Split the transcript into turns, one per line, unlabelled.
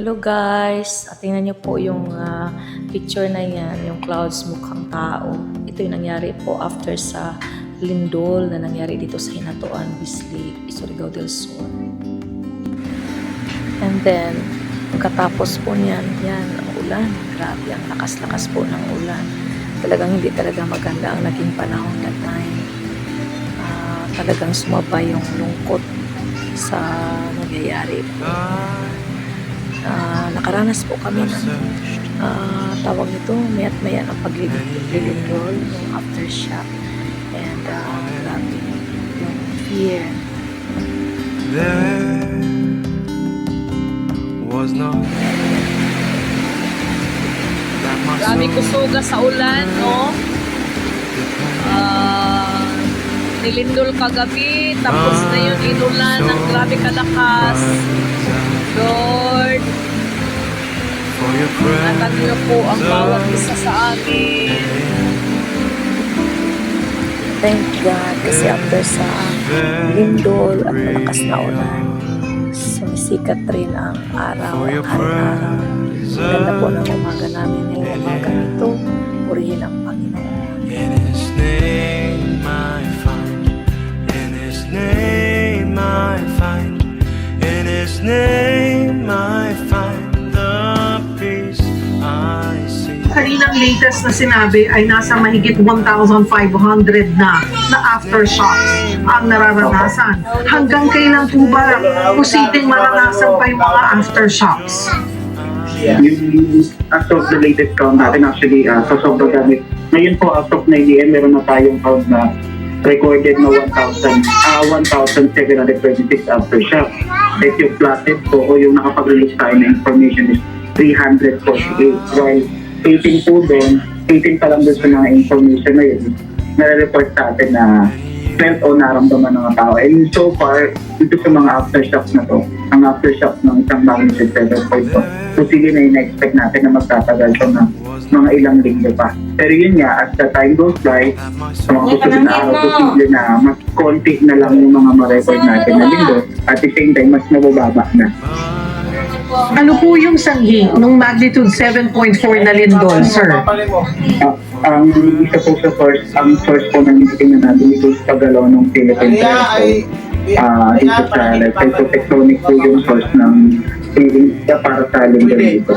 Hello guys! At tingnan niyo po yung ah, picture na yan, yung clouds mukhang tao. Ito yung nangyari po after sa lindol na nangyari dito sa Hinatuan, Bisli, Surigao del Sur. And then, pagkatapos po niyan, yan, ang ulan. Grabe, ang lakas-lakas po ng ulan. Talagang hindi talaga maganda ang naging panahon that time. Ah, talagang sumabay yung lungkot sa nangyayari po. Ah, nakaranas po kami ng ah, tawag nito, mayat maya ang paglilindol, yung aftershock. And uh, grabe, yung fear.
There was no
Grabe kusuga sa ulan, no? Ah, nilindol kagabi, tapos na yun inulan ng grabe kalakas.
Your
ingatan niyo po ang bawat isa sa amin.
Thank God kasi after sa lindol at malakas na ulan, sumisikat rin ang araw, araw-araw. Ang Ganda po ng umaga namin ngayong umaga ito.
Latest na sinabi ay nasa mahigit 1,500 na na aftershocks ang nararanasan. Hanggang kailan po ba posibleng maranasan pa yung mga aftershocks?
Yung as of the latest count natin actually uh, sa sobrang gamit. Ngayon po as of 9 AM meron na tayong count na recorded na 1,000 ah 1,726 aftershock. At yung plotted po o yung nakapag-release tayo na information is 348 while 18 po doon, 18 pa lang doon sa mga information na yun, nare-report sa atin na felt o naramdaman ng mga tao. And so far, dito sa mga aftershocks na to, ang aftershock ng isang magnitude 7.2, so sige na in-expect natin na magtatagal to ng mga ilang linggo pa. Pero yun nga, as the time goes by, sa mga susunod na araw, posible na mas konti na lang yung mga ma-record natin na linggo. At the same time, mas nabababa na.
Ano po yung sanhi ng magnitude 7.4 na lindol, sir?
Ah, ang isa po sa source, ang source po ng tingnan natin ito sa paggalaw ng Philippine Telescope. Ah, dito sa like, tectonic po yung source ng feeling para sa linggo dito.